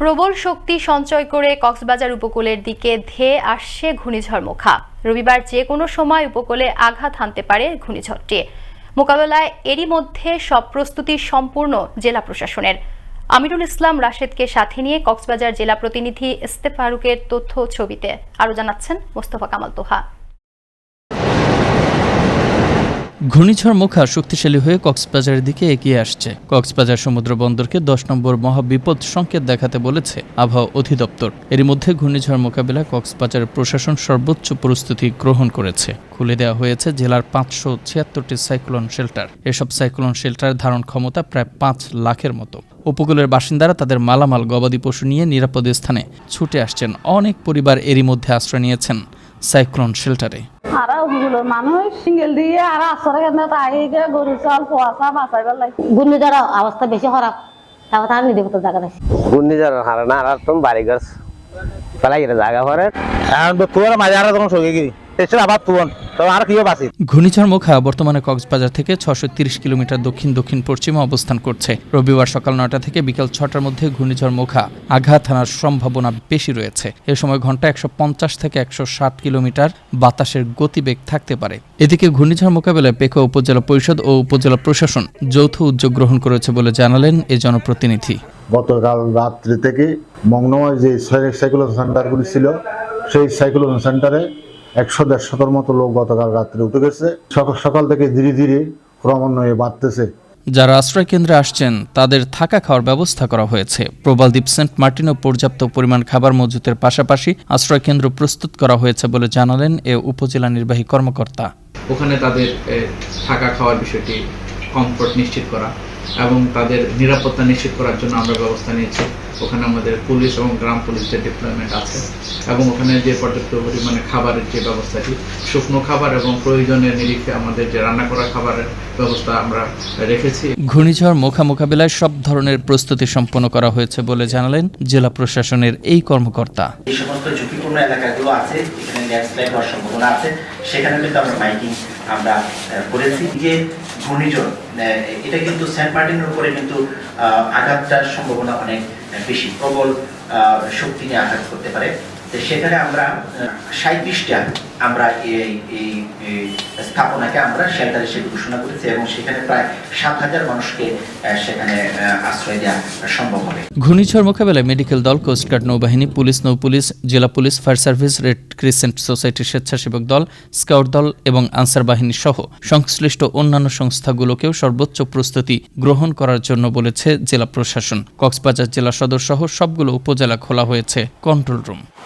প্রবল শক্তি সঞ্চয় করে কক্সবাজার উপকূলের দিকে ধেয়ে আসছে ঘূর্ণিঝড় মোখা। রবিবার যে কোনো সময় উপকূলে আঘাত হানতে পারে ঘূর্ণিঝড়টি। মোকাবেলায় এরই মধ্যে সব প্রস্তুতি সম্পূর্ণ জেলা প্রশাসনের। আমিরুল ইসলাম রাশেদকে সাথে নিয়ে কক্সবাজার জেলা প্রতিনিধি ইস্তে ফারুকের তথ্য ছবিতে আরও জানাচ্ছেন মোস্তফা কামাল তোহা। ঘূর্ণিঝড় মুখা শক্তিশালী হয়ে কক্সবাজারের দিকে এগিয়ে আসছে। কক্সবাজার সমুদ্র বন্দরকে দশ নম্বর মহাবিপদ সংকেত দেখাতে বলেছে আবহাওয়া অধিদপ্তর। এরই মধ্যে ঘূর্ণিঝড় মোকাবিলায় কক্সবাজার প্রশাসন সর্বোচ্চ প্রস্তুতি গ্রহণ করেছে। খুলে দেওয়া হয়েছে জেলার পাঁচশো ছিয়াত্তরটি সাইক্লোন শেল্টার। এসব সাইক্লোন শেল্টার ধারণ ক্ষমতা প্রায় পাঁচ লাখের মতো। উপকূলের বাসিন্দারা তাদের মালামাল, গবাদি পশু নিয়ে নিরাপদ স্থানে ছুটে আসছেন। অনেক পরিবার এরই মধ্যে আশ্রয় নিয়েছেন সাইক্লোন শেল্টারে। আর ওগুলো মানুষ সিঙ্গেল দিয়ে আর আসরে কেন তাই গরু চাল পোয়াশা বাঁচাইবার লাগে ঘূর্ণিঝড় অবস্থা বেশি খারাপ। তারপর তার নিজে কোথাও জায়গা নাই। ঘূর্ণিঝড় হারে না আর তুমি বাড়ি ঘর। পেলাই গেলে জায়গা পরে এখন তো তুয়ার মাঝে আর তখন সঙ্গে গিরি এসে আবার তুয়ন তো আর কিও বাঁচি। ঘূর্ণিঝড় মুখা বর্তমানে কক্সবাজার থেকে ছশো তিরিশ কিলোমিটার দক্ষিণ দক্ষিণ পশ্চিমে অবস্থান করছে। রবিবার সকাল নয়টা থেকে বিকাল ছটার মধ্যে ঘূর্ণিঝড় মোখা আঘাত হানার সম্ভাবনা বেশি রয়েছে। এ সময় ঘণ্টা একশো পঞ্চাশ থেকে একশো ষাট কিলোমিটার বাতাসের গতিবেগ থাকতে পারে। এদিকে ঘূর্ণিঝড় মোকাবেলায় পেকো উপজেলা পরিষদ ও উপজেলা প্রশাসন যৌথ উদ্যোগ গ্রহণ করেছে বলে জানালেন এ জনপ্রতিনিধি। গতকাল রাত্রি থেকে মংনময় যে সাইক্লোন সেন্টারগুলি ছিল সেই সাইক্লোন সেন্টারে একশো দেড়শোটার মতো লোক গতকাল রাত্রে উঠে গেছে। সকাল সকাল থেকে ধীরে ধীরে ক্রমান্বয়ে বাড়তেছে। যারা আশ্রয় কেন্দ্রে আসছেন তাদের থাকা খাওয়ার ব্যবস্থা করা হয়েছে। প্রবালদ্বীপ সেন্ট মার্টিনও পর্যাপ্ত পরিমাণ খাবার মজুতের পাশাপাশি আশ্রয় কেন্দ্র প্রস্তুত করা হয়েছে বলে জানালেন এ উপজেলা নির্বাহী কর্মকর্তা। ওখানে তাদের থাকা খাওয়ার বিষয়টি কমফোর্ট নিশ্চিত করা। এবং তাদের নিরাপত্তা নিশ্চিত করার জন্য আমরা ব্যবস্থা নিয়েছি। ওখানে আমাদের পুলিশ এবং গ্রাম পুলিশদের ডিপ্লয়মেন্ট আছে। এবং ওখানে যে পর্যাপ্ত পরিমাণে খাবারের যে ব্যবস্থাটি শুকনো খাবার এবং প্রয়োজনের নিরিখে আমাদের যে রান্না করা খাবারের ব্যবস্থা আমরা রেখেছি। ঘূর্ণিঝড় মোখা মোকাবিলায় সব ধরনের প্রস্তুতি সম্পন্ন করা হয়েছে বলে জানালেন জেলা প্রশাসনের এই কর্মকর্তা। এই সমস্ত ঝুঁকিপূর্ণ এলাকাগুলো আছে এখানে ল্যান্ডস্লাইড হওয়ার সম্ভাবনা আছে সেখানে কিন্তু আমরা মাইকিং আমরা করেছি। যে ঘূর্ণিঝড় এটা কিন্তু সেন্ট মার্টিনের উপরে কিন্তু আঘাতটার সম্ভাবনা অনেক বেশি, প্রবল শক্তি নিয়ে আঘাত করতে পারে। সেখানে আমরা সাঁত্রিশটা আমরা এই এই স্থাপনাকে আমরা শেল্টার হিসেবে ঘোষণা করেছি এবং সেখানে প্রায় সাত হাজার মানুষকে সেখানে আশ্রয় দেওয়া সম্ভব হবে। ঘূর্ণিঝড় মোকাবেলায় মেডিকেল দল কোস্টগার্ড নৌবাহিনী, পুলিশ, নৌ পুলিশ, জেলা police, fire service, red crescent সোসাইটির স্বেচ্ছাসেবক দল, স্কাউট দল এবং আনসার বাহিনী সহ সংশ্লিষ্ট অন্যান্য সংস্থাগুলোকেও সর্বোচ্চ প্রস্তুতি গ্রহণ করার জন্য বলেছে জেলা প্রশাসন। কক্সবাজার জেলা সদর সহ সবগুলো উপজেলা খোলা হয়েছে control room.